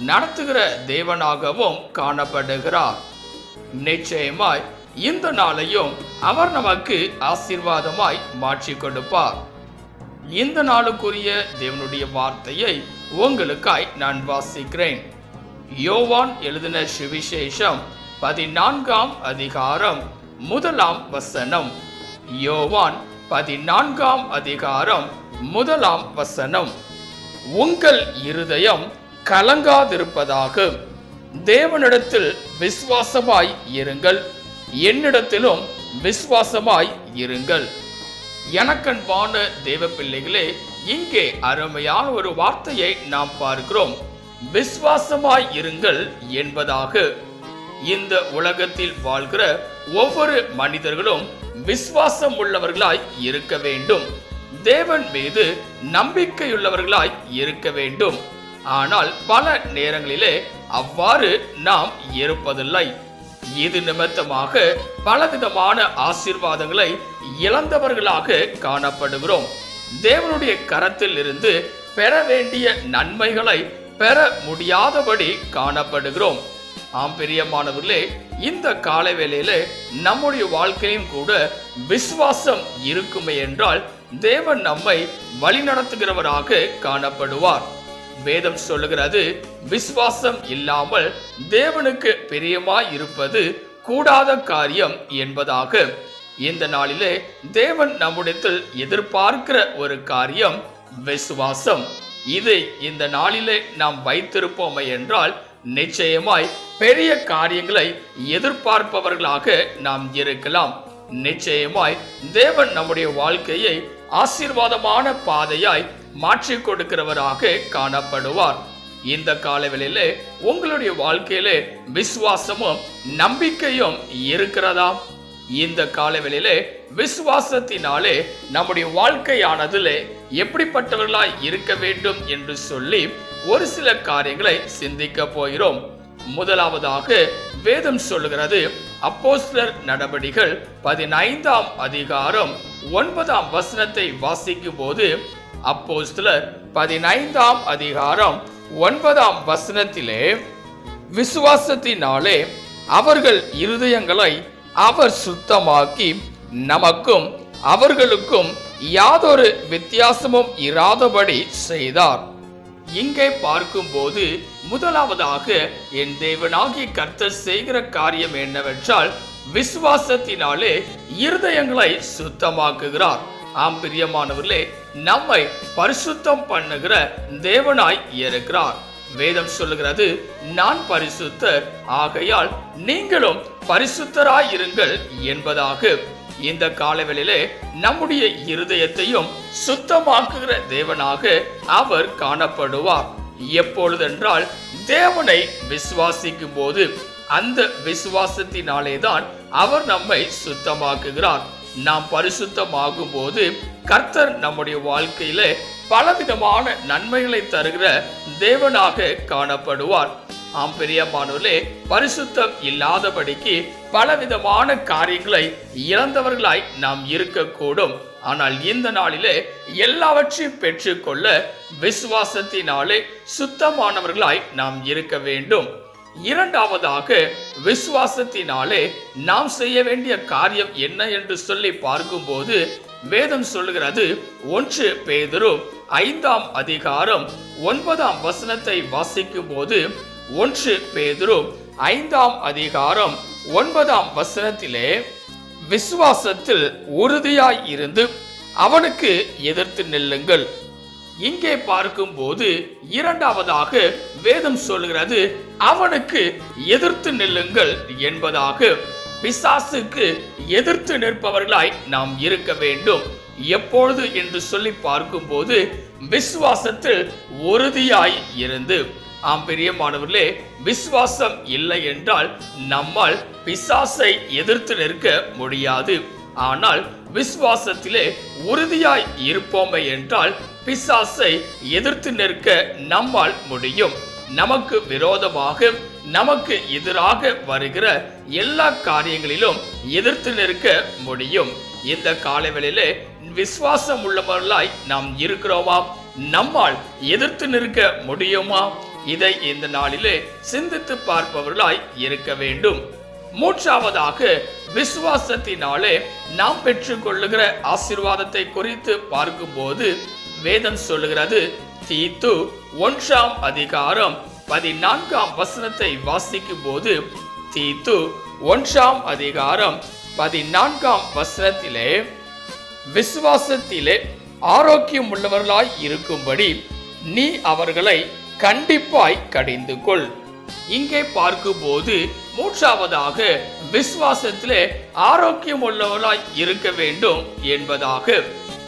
நடத்துகிற தேவனாகவும் காணப்படுகிறார். நிச்சயமாய் இந்த நாளையும் அவர் நமக்கு ஆசீர்வாதமாய் மாற்றி கொடுப்பார். இந்த நாளுக்குரிய தேவனுடைய வார்த்தையை உங்களுக்காய் நான் வாசிக்கிறேன். யோவான் எழுதின சுவிசேஷம் பதினான்காம் அதிகாரம் முதலாம் வசனம். யோவான் பதினான்காம் அதிகாரம் முதலாம் வசனம். உங்கள் இருதயம் கலங்காதிருப்பதாக. தேவனிடத்தில் விசுவாசமாய் இருங்கள். என்னிடத்திலும் விசுவாசமாய் இருங்கள். எனக்கன்பான தேவ பிள்ளைகளே இங்கே அருமையான ஒரு வார்த்தையை நாம் பார்க்கிறோம். விசுவாசமாய் இருங்கள் என்பதாக. இந்த உலகத்தில் வாழ்கிற ஒவ்வொரு மனிதர்களும் விசுவாசம் உள்ளவர்களாய் இருக்க வேண்டும். தேவன் மீது நம்பிக்கையுள்ளவர்களாய் இருக்க வேண்டும். ஆனால் பல நேரங்களிலே அவ்வாறு நாம் இருப்பதில்லை இது நிமித்தமாக பலவிதமான ஆசீர்வாதங்களை இழந்தவர்களாக காணப்படுகிறோம். தேவனுடைய கரத்தில் இருந்து பெற வேண்டிய நன்மைகளை பெற முடியாதபடி காணப்படுகிறோம். ஆம் பிரியமானவர்களே இந்த காலவேளையிலே நம்முடைய வாழ்க்கையும் கூட விசுவாசம் இருக்குமே என்றால் தேவன் நம்மை வழிநடத்துகிறவராக காணப்படுவார். வேதம் சொல்லுகிறது விசுவாசம் இல்லாமல் தேவனுக்கு பிரியமாய் இருப்பது கூடாத காரியம் என்பதாக. இந்த நாளிலே தேவன் நம்முடத்தில் எதிர்பார்க்கிற ஒரு காரியம் விசுவாசம். இதை இந்த நாளிலே நாம் வைத்திருப்போமே என்றால் நிச்சயமாய் பெரிய காரியங்களை எதிர்பார்ப்பவர்களாக நாம் இருக்கலாம். நிச்சயமாய் தேவன் நம்முடைய வாழ்க்கையை ஆசீர்வாதமான பாதையாய் மாற்றி கொடுக்கிறவராக காணப்படுவார். இந்த காலவெளியிலே உங்களுடைய வாழ்க்கையில விசுவாசமும் நம்பிக்கையும் இருக்கிறதா? இந்த காலவெளியிலே விசுவாசத்தினாலே நம்முடைய வாழ்க்கையானதுல எப்படிப்பட்டவர்களாய் இருக்க வேண்டும் என்று சொல்லி ஒரு சில காரியங்களை சிந்திக்க போகிறோம். முதலாவதாக வேதம் சொல்லுகிறது அப்போஸ்லர் நடபடிகள் பதினைந்தாம் அதிகாரம் ஒன்பதாம் வசனத்தை வாசிக்கும் போது அப்போஸ்தலர் பதினைந்தாம் அதிகாரம் ஒன்பதாம் வசனத்திலே விசுவாசத்தினாலே அவர்கள் இருதயங்களை அவர் சுத்தமாக்கி நமக்கும் அவர்களுக்கும் யாதொரு வித்தியாசமும் இராதபடி செய்தார். இங்கே பார்க்கும்போது முதலாவதாக என் தேவனாகி கர்த்தர் செய்கிற காரியம் என்னவென்றால் விசுவாசத்தினாலே இருதயங்களை சுத்தமாக்குகிறார். ஆம் பிரியமானவர்களே நம்மை பரிசுத்தம் பண்ணுகிற தேவனாய் இருக்கிறார். வேதம் சொல்லுகிறது நான் பரிசுத்தர் ஆகையால் நீங்களும் பரிசுத்தராய் இருங்கள் என்பதாக. இந்த காலவெளியிலே நம்முடைய இருதயத்தையும் சுத்தமாக்குகிற தேவனாக அவர் காணப்படுவார். எப்பொழுதென்றால் தேவனை விசுவாசிக்கும் போது அந்த விசுவாசத்தினாலே தான் அவர் நம்மை சுத்தமாக்குகிறார். நாம் பரிசுத்தமாகும் போது கர்த்தர் நம்முடைய வாழ்க்கையில பலவிதமான நன்மைகளை தருகிற தேவனாக காணப்படுவார். ஆம் பெரியமானவர்களே பரிசுத்தம் இல்லாதபடிக்கு பலவிதமான காரியங்களை இழந்தவர்களாய் நாம் இருக்கக்கூடும். ஆனால் இந்த நாளிலே எல்லாவற்றையும் பெற்றுக்கொள்ள விசுவாசத்தினாலே சுத்தமானவர்களாய் நாம் இருக்க வேண்டும். இரண்டாவதாக விசுவாசத்தினாலே நாம் செய்ய வேண்டிய காரியம் என்ன என்று சொல்லி பார்க்கும்போது வேதம் சொல்லுகிறது ஒன்று பேதுரு ஐந்தாம் அதிகாரம் ஒன்பதாம் வசனத்தை வாசிக்கும் போது ஒன்று பேதுரு ஐந்தாம் அதிகாரம் ஒன்பதாம் வசனத்திலே விசுவாசத்தில் உறுதியாய் இருந்து அவனுக்கு எதிர்த்து நில்லுங்கள். இங்கே பார்க்கும்போது இரண்டாவதாக வேதம் சொல்கிறது அவனுக்கு எதிர்த்து நில்லுங்கள் என்பதாக. பிசாசுக்கு எதிர்த்து நிற்பவர்களாய் நாம் இருக்க வேண்டும். எப்பொழுது என்று சொல்லி பார்க்கும்போது விசுவாசத்தில் உறுதியாய் இருந்து. ஆம் பிரியமானவர்களே விசுவாசம் இல்லை என்றால் நம்மால் பிசாசை எதிர்த்து நிற்க முடியாது. ஆனால் விசுவாசத்திலே உறுதியாய் இருப்போமே என்றால் பிசாசை எதிர்த்து நிற்க நம்மால் முடியும். நமக்கு விரோதமாக நமக்கு எதிராக வருகிற எல்லா காரியங்களிலும் எதிர்த்து நிற்க முடியும். இந்த காலவெளியிலே விசுவாசம் உள்ளவர்களாய் நாம் இருக்கிறோமா? நம்மால் எதிர்த்து நிற்க முடியுமா? இதை இந்த நாளிலே சிந்தித்து பார்ப்பவர்களாய் இருக்க வேண்டும். மூன்றாவதாக விசுவாசத்தினாலே நாம் பெற்றுக்கொள்ளுகிற ஆசீர்வாதத்தை குறித்து பார்க்கும்போது வேதம் சொல்லுகிறது தீத்து ஒன்றாம் அதிகாரம் பதினான்காம் வசனத்தை வாசிக்கும் போது தீத்து ஒன்றாம் அதிகாரம் பதினான்காம் வசனத்திலே விசுவாசத்திலே ஆரோக்கியம் உள்ளவர்களாய் இருக்கும்படி நீ அவர்களை கண்டிப்பாய் கடிந்து கொள் இங்கே பார்க்கும்போது மூன்றாவதாக விசுவாசத்திலே ஆரோக்கியம் உள்ளவர்களாய் இருக்க வேண்டும் என்பதாக.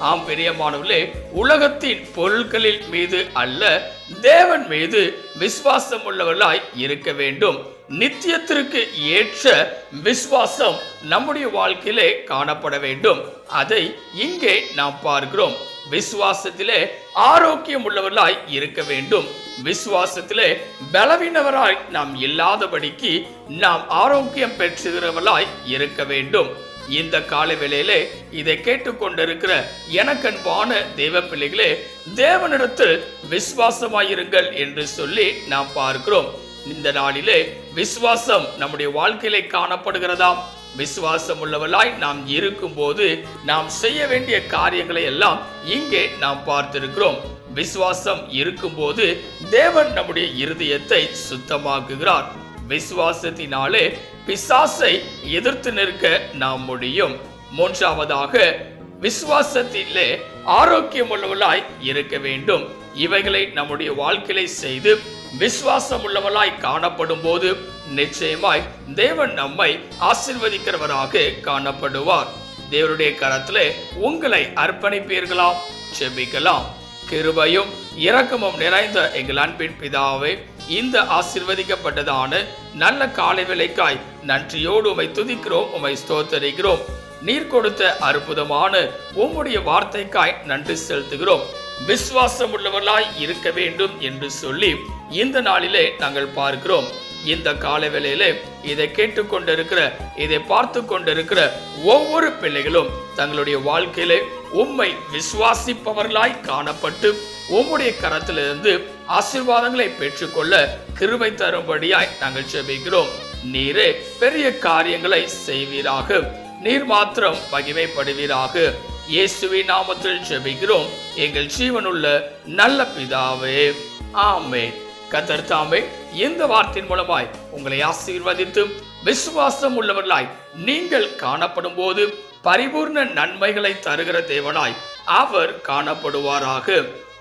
ஆம் பிரியமானவர்களே உலகத்தின் பொருட்களில் மீது அல்ல தேவன் மீது விசுவாசம் உள்ளவர்களாய் இருக்க வேண்டும். நித்தியத்திற்கு ஏற்ற விசுவாசம் நம்முடைய வாழ்க்கையிலே காணப்பட வேண்டும். அதை இங்கே நாம் பார்க்கிறோம். விசுவாசத்திலே ஆரோக்கியம் உள்ளவர்களாய் இருக்க வேண்டும். விசுவாசத்திலே பலவீனவராய் நாம் இல்லாதபடிக்கு நாம் ஆரோக்கியம் பெற்றுகிறவர்களாய் இருக்க வேண்டும். இந்த கால வேளையிலே இதை கேட்டுக்கொண்டிருக்கிற எனக்கன்பான தேவ பிள்ளைகளே தேவனிடத்தில் விசுவாசமாயிருங்கள் என்று சொல்லி நாம் பார்க்கிறோம். இந்த நாளிலே விசுவாசம் நம்முடைய வாழ்க்கையிலே காணப்படுகிறதாம் விசுவாசம் உள்ளவர்களாய் நாம் இருக்கும்போது நாம் செய்ய வேண்டிய காரியங்களை எல்லாம் இங்கே நாம் பார்த்திருக்கிறோம். விசுவாசம் இருக்கும்போது தேவன் நம்முடைய இருதயத்தை சுத்தமாக்குகிறார். விசுவாசத்தினாலே பிசாசை எதிர்த்து நிற்க நாம் முடியும். மூன்றாவதாக விசுவாசத்திலே ஆரோக்கியம் உள்ளவர்களாய் இருக்க வேண்டும். இவைகளை நம்முடைய வாழ்க்கையில செய்து விசுவாசம் உள்ளவளாய் காணப்படும் போது நிச்சயமாய் தேவன் நம்மை ஆசிர்வதிக்கிறவராக காணப்படுவார். தேவனுடைய கரத்திலே உங்களை அர்ப்பணிப்பீர்களாம் செபிக்கலாம். கிருபையும் இரக்கமும் நிறைந்த எங்கள் அன்பின் பிதாவை இந்த ஆசிர்வதிக்கப்பட்டதான நல்ல காலை விலைக்காய் நன்றியோடு உமை துதிக்கிறோம் உமை ஸ்தோத்தரிக்கிறோம். நீர் கொடுத்த அற்புதமான உம்முடைய வார்த்தைக்காய் நன்றி செலுத்துகிறோம். விசுவாசம் உள்ளவர்களாய் இருக்க வேண்டும் என்று சொல்லி இந்த நாளிலே நாங்கள் பார்க்கிறோம். இந்த கால வேளையிலே இதை கேட்டுக்கொண்டிருக்கிற இதை பார்த்து கொண்டிருக்கிற ஒவ்வொரு பிள்ளைகளும் தங்களுடைய வாழ்க்கையிலே உம்மை விசுவாசிப்பவர்களாய் காணப்பட்டு உம்முடைய கரத்திலிருந்து ஆசீர்வாதங்களை பெற்றுக்கொள்ள கிருபை தரும்படியாய் நாங்கள் செபிக்கிறோம் நீரே பெரிய காரியங்களை செய்வீராக. நீர் மாத்திரம் மகிமைப்படுவீராக. இயேசுவின் நாமத்தில் செபிக்கிறோம் எங்கள் ஜீவனுள்ள நல்ல பிதாவே. ஆமே கத்தர் தாமே இந்த வார்த்தையின் மூலமாய் உங்களை ஆசீர்வதித்து விசுவாசம் உள்ளவர்களாய் நீங்கள் காணப்படும் போது பரிபூர்ண நன்மைகளை தருகிற தேவனாய் அவர் காணப்படுவாராக.